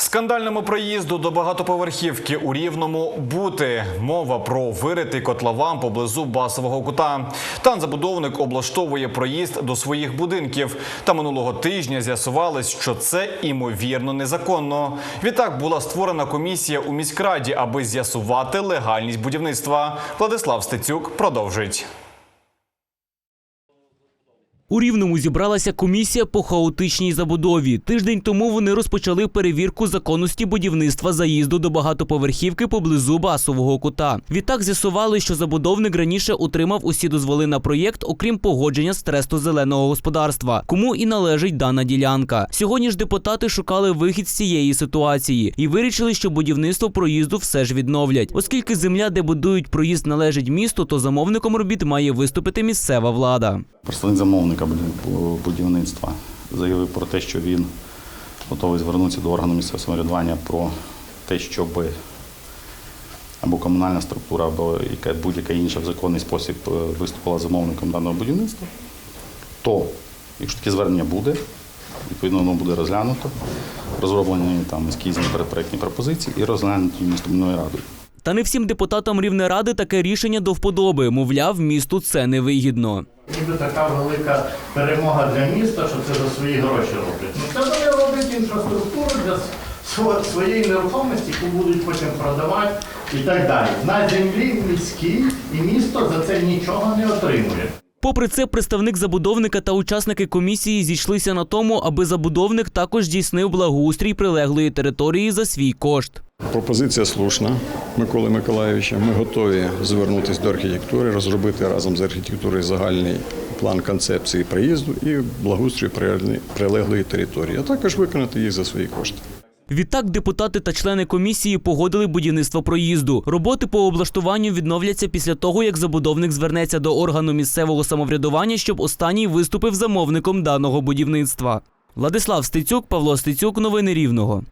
Скандальному проїзду до багатоповерхівки у Рівному бути. Мова про виритий котлован поблизу басового кута. Там забудовник облаштовує проїзд до своїх будинків. Та минулого тижня з'ясувалось, що це імовірно незаконно. Відтак була створена комісія у міськраді, аби з'ясувати легальність будівництва. Владислав Стецюк продовжить. У Рівному зібралася комісія по хаотичній забудові. Тиждень тому вони розпочали перевірку законності будівництва заїзду до багатоповерхівки поблизу басового кута. Відтак з'ясували, що забудовник раніше отримав усі дозволи на проєкт, окрім погодження з тресту зеленого господарства, кому і належить дана ділянка. Сьогодні ж депутати шукали вихід з цієї ситуації і вирішили, що будівництво проїзду все ж відновлять, оскільки земля, де будують проїзд, належить місту, то замовником робіт має виступити місцева влада. Представник замовника будівництва заявив про те, що він готовий звернутися до органу місцевого самоврядування про те, щоб або комунальна структура, або яка будь-яка інша в законний спосіб е, виступила замовником даного будівництва, то якщо таке звернення буде, відповідно воно буде розглянуто, розроблені там ескізні передпроектні пропозиції і розглянуті містобудівною радою. Та не всім депутатам Рівнеради таке рішення до вподоби. Мовляв, місту це невигідно. Ніби така велика перемога для міста, що це за свої гроші роблять. Ну це вони роблять інфраструктуру для своєї нерухомості, яку будуть потім продавати і так далі. На землі міській і місто за це нічого не отримує. Попри це, представник забудовника та учасники комісії зійшлися на тому, аби забудовник також здійснив благоустрій прилеглої території за свій кошт. Пропозиція слушна Миколи Миколаївича. Ми готові звернутися до архітектури, розробити разом з архітектурою загальний план концепції приїзду і благоустрою прилеглої території, а також виконати їх за свої кошти. Відтак депутати та члени комісії погодили будівництво проїзду. Роботи по облаштуванню відновляться після того, як забудовник звернеться до органу місцевого самоврядування, щоб останній виступив замовником даного будівництва. Владислав Стецюк, Павло Стецюк, новини Рівного.